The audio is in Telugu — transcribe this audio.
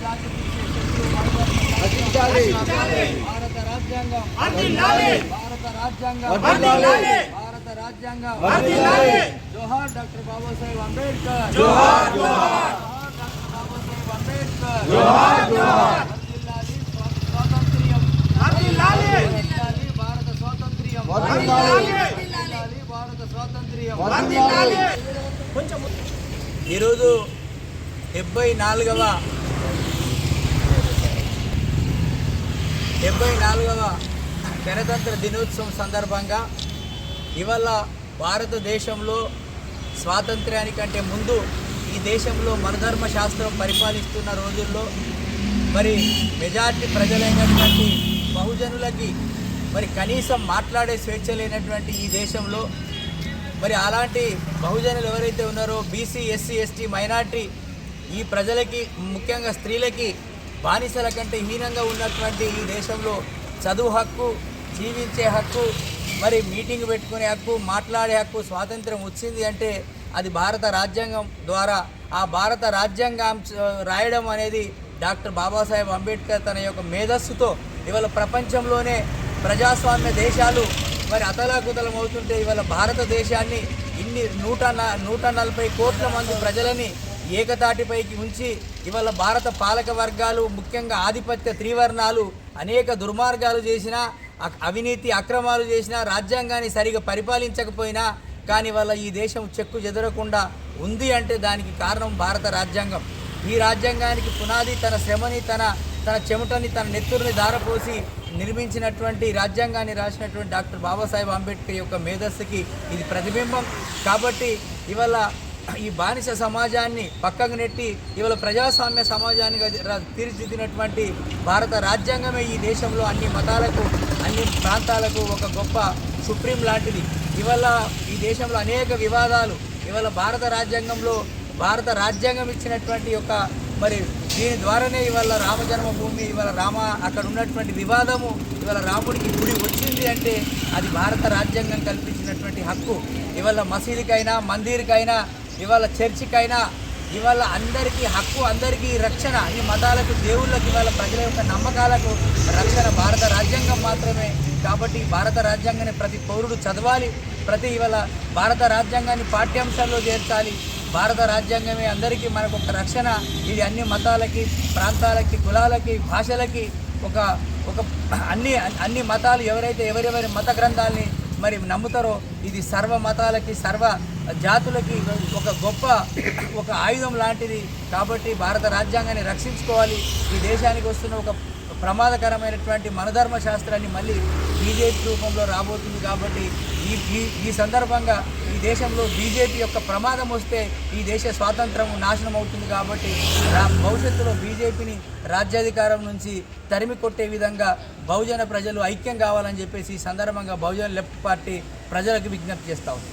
జాతికి శత్రువు నశించాలి భారత రాజ్యాంగం వర్ధిల్లాలి భారత రాజ్యాంగం వర్ధిల్లాలి భారత రాజ్యాంగం వర్ధిల్లాలి జోహార్ డాక్టర్ బాబాసాహెబ్ అంబేద్కర్ జోహార్ జోహార్ డాక్టర్ బాబాసాహెబ్ అంబేద్కర్ జోహార్ జోహార్ ఈరోజు డెబ్బై నాలుగవ డెబ్బై నాలుగవ గణతంత్ర దినోత్సవం సందర్భంగా ఇవాళ భారతదేశంలో స్వాతంత్ర్యానికంటే ముందు ఈ దేశంలో మనధర్మ శాస్త్రం పరిపాలిస్తున్న రోజుల్లో మరి మెజార్టీ ప్రజలైనటువంటి బహుజనులకి మరి కనీసం మాట్లాడే స్వేచ్ఛ లేనటువంటి ఈ దేశంలో మరి అలాంటి బహుజనులు ఎవరైతే ఉన్నారో బీసీ ఎస్సీ ఎస్టీ మైనార్టీ ఈ ప్రజలకి ముఖ్యంగా స్త్రీలకి బానిసల కంటే హీనంగా ఉన్నటువంటి ఈ దేశంలో చదువు హక్కు జీవించే హక్కు మరి మీటింగ్ పెట్టుకునే హక్కు మాట్లాడే హక్కు స్వాతంత్రం వచ్చింది అంటే అది భారత రాజ్యాంగం ద్వారా. ఆ భారత రాజ్యాంగం రాయడం అనేది డాక్టర్ బాబాసాహెబ్ అంబేద్కర్ తన యొక్క మేధస్సుతో ఇవాళ ప్రపంచంలోనే ప్రజాస్వామ్య దేశాలు మరి అతలాకుతలం అవుతుంటే ఇవాళ భారతదేశాన్ని ఇన్ని నూట నూట నలభై కోట్ల మంది ప్రజలని ఏకతాటిపైకి ఉంచి ఇవాళ భారత పాలక వర్గాలు ముఖ్యంగా ఆధిపత్య త్రివర్ణాలు అనేక దుర్మార్గాలు చేసినా అవినీతి అక్రమాలు చేసినా రాజ్యాంగాన్ని సరిగా పరిపాలించకపోయినా కానీ వాళ్ళ ఈ దేశం చెక్కు చెదరకుండా ఉంది అంటే దానికి కారణం భారత రాజ్యాంగం. ఈ రాజ్యాంగానికి పునాది తన శ్రమని తన తన చెమటని తన నెత్తురుని దారపోసి నిర్మించినటువంటి రాజ్యాంగాన్ని రాసినటువంటి డాక్టర్ బాబాసాహెబ్ అంబేద్కర్ యొక్క మేధస్సుకి ఇది ప్రతిబింబం. కాబట్టి ఇవాళ ఈ బానిస సమాజాన్ని పక్కకు నెట్టి ఇవాళ ప్రజాస్వామ్య సమాజాన్ని తీర్చిదిద్దినటువంటి భారత రాజ్యాంగమే ఈ దేశంలో అన్ని మతాలకు అన్ని ప్రాంతాలకు ఒక గొప్ప సుప్రీం లాంటిది. ఇవాళ ఈ దేశంలో అనేక వివాదాలు ఇవాళ భారత రాజ్యాంగంలో భారత రాజ్యాంగం ఇచ్చినటువంటి యొక్క మరి దీని ద్వారానే ఇవాళ రామ జన్మభూమి ఇవాళ రామ అక్కడ ఉన్నటువంటి వివాదము ఇవాళ రాముడికి గుడి వచ్చింది అంటే అది భారత రాజ్యాంగం కల్పించినటువంటి హక్కు. ఇవాళ మసీదుకైనా మందిర్కైనా ఇవాళ చర్చికైనా ఇవాళ అందరికీ హక్కు అందరికీ రక్షణ. ఈ మతాలకు దేవుళ్ళకి ఇవాళ ప్రజల యొక్క నమ్మకాలకు రక్షణ భారత రాజ్యాంగం మాత్రమే. కాబట్టి భారత రాజ్యాంగాన్ని ప్రతి పౌరుడు చదవాలి ప్రతి ఇవాళ భారత రాజ్యాంగాన్ని పాఠ్యాంశాల్లో చేర్చాలి. భారత రాజ్యాంగమే అందరికీ మనకు ఒక రక్షణ. ఇది అన్ని మతాలకి ప్రాంతాలకి కులాలకి భాషలకి ఒక ఒక అన్ని అన్ని మతాలు ఎవరైతే ఎవరెవరి మత గ్రంథాలని మరి నమ్ముతారో ఇది సర్వ మతాలకి సర్వ జాతులకి ఒక గొప్ప ఒక ఆయుధం లాంటిది. కాబట్టి భారత రాజ్యాంగాన్ని రక్షించుకోవాలి. ఈ దేశానికి వస్తున్న ఒక ప్రమాదకరమైనటువంటి మనధర్మ శాస్త్రాన్ని మళ్ళీ బీజేపీ రూపంలో రాబోతుంది కాబట్టి ఈ ఈ సందర్భంగా ఈ దేశంలో బీజేపీ యొక్క ప్రమాదం వస్తే ఈ దేశ స్వాతంత్రం నాశనం అవుతుంది కాబట్టి రా- భవిష్యత్తులో బీజేపీని రాజ్యాధికారం నుంచి తరిమి కొట్టే విధంగా బహుజన ప్రజలు ఐక్యం కావాలని చెప్పేసి ఈ సందర్భంగా బహుజన లెఫ్ట్ పార్టీ ప్రజలకు విజ్ఞప్తి చేస్తా ఉంది.